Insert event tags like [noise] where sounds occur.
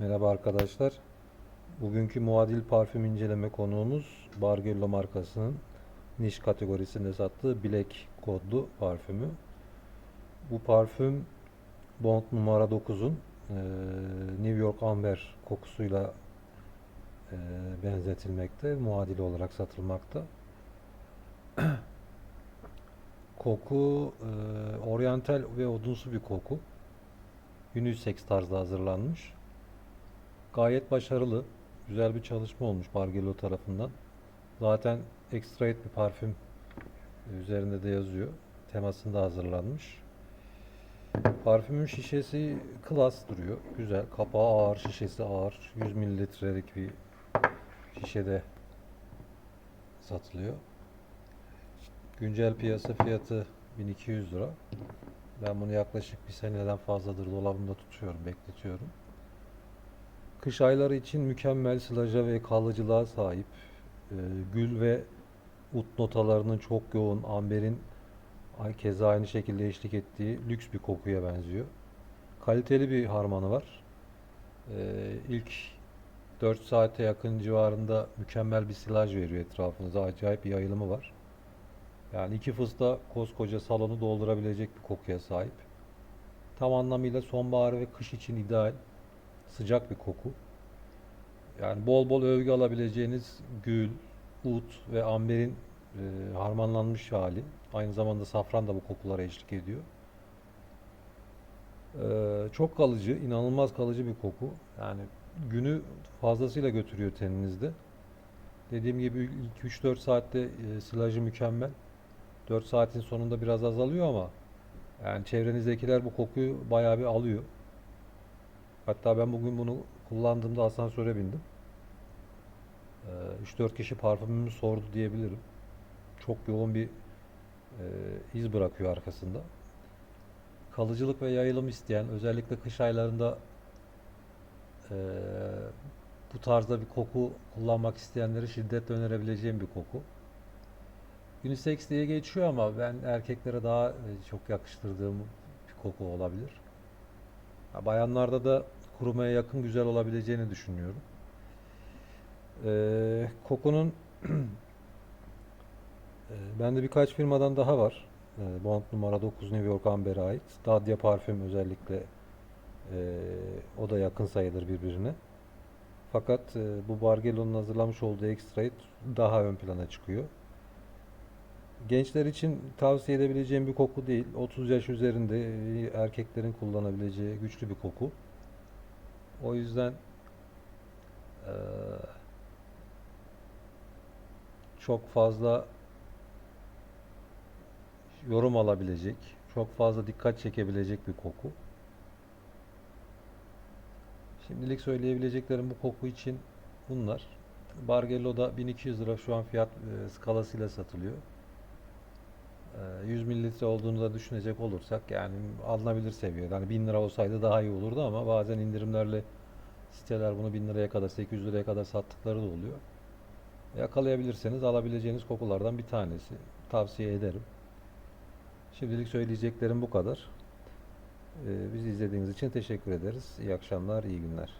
Merhaba arkadaşlar. Bugünkü muadil parfüm inceleme konuğumuz Bargello markasının niş kategorisinde sattığı Black kodlu parfümü. Bu parfüm Bond numara 9'un eee, New York Amber kokusuyla eee, benzetilmekte, muadili olarak satılmakta. [clears throat] Koku eee oryantal ve odunsu bir koku. Unisex tarzda hazırlanmış. Gayet başarılı. Güzel bir çalışma olmuş Bargello tarafından. Zaten extrait bir parfüm üzerinde de yazıyor. Temasında hazırlanmış. Parfümün şişesi klas duruyor. Güzel. Kapağı ağır, şişesi ağır. 100 mililitrelik bir şişede satılıyor. Güncel piyasa fiyatı 1200 lira. Ben bunu yaklaşık bir seneden fazladır dolabımda tutuyorum, bekletiyorum. Kış ayları için mükemmel sılaja ve kalıcılığa sahip. Ee, gül ve ut notalarının çok yoğun, amberin keza aynı şekilde eşlik ettiği lüks bir kokuya benziyor. Kaliteli bir harmanı var. Ee, ilk 4 saate yakın civarında mükemmel bir silaj veriyor etrafınıza. Acayip bir yayılımı var. Yani iki fısla koskoca salonu doldurabilecek bir kokuya sahip. Tam anlamıyla sonbahar ve kış için ideal. Sıcak bir koku. Yani bol bol övgü alabileceğiniz gül, ut ve amberin e, harmanlanmış hali. Aynı zamanda safran da bu kokulara eşlik ediyor. Ee, çok kalıcı, inanılmaz kalıcı bir koku. Yani günü fazlasıyla götürüyor teninizde. Dediğim gibi ilk 3-4 saatte e, silajı mükemmel. 4 saatin sonunda biraz azalıyor ama yani çevrenizdekiler bu kokuyu bayağı bir alıyor. Hatta ben bugün bunu kullandığımda asansöre bindim. Ee, 3-4 kişi parfümümü sordu diyebilirim. Çok yoğun bir e, iz bırakıyor arkasında. Kalıcılık ve yayılım isteyen, özellikle kış aylarında e, bu tarzda bir koku kullanmak isteyenleri şiddetle önerebileceğim bir koku. Unisex diye geçiyor ama ben erkeklere daha e, çok yakıştırdığım bir koku olabilir. Bayanlarda da kurumaya yakın güzel olabileceğini düşünüyorum. Ee, kokunun [clears throat] e, bende birkaç firmadan daha var. Ee, Bond numara 9 New York Amber'e ait. Dadya parfüm özellikle e, o da yakın sayılır birbirine. Fakat e, bu Bargello'nun hazırlamış olduğu Extrait daha ön plana çıkıyor. Gençler için tavsiye edebileceğim bir koku değil. 30 yaş üzerinde e, erkeklerin kullanabileceği güçlü bir koku. O yüzden eee, çok fazla yorum alabilecek, çok fazla dikkat çekebilecek bir koku. Şimdilik söyleyebileceklerim bu koku için bunlar. Bargello'da 1200 lira şu an fiyat e, skalasıyla satılıyor. Ee, 100 mililitre olduğunu da düşünecek olursak yani alınabilir seviyede. Hani 1000 lira olsaydı daha iyi olurdu ama bazen indirimlerle siteler bunu 1000 liraya kadar 800 liraya kadar sattıkları da oluyor. Yakalayabilirseniz alabileceğiniz kokulardan bir tanesi. Tavsiye ederim. Şimdilik söyleyeceklerim bu kadar. Ee, bizi izlediğiniz için teşekkür ederiz. İyi akşamlar, iyi günler.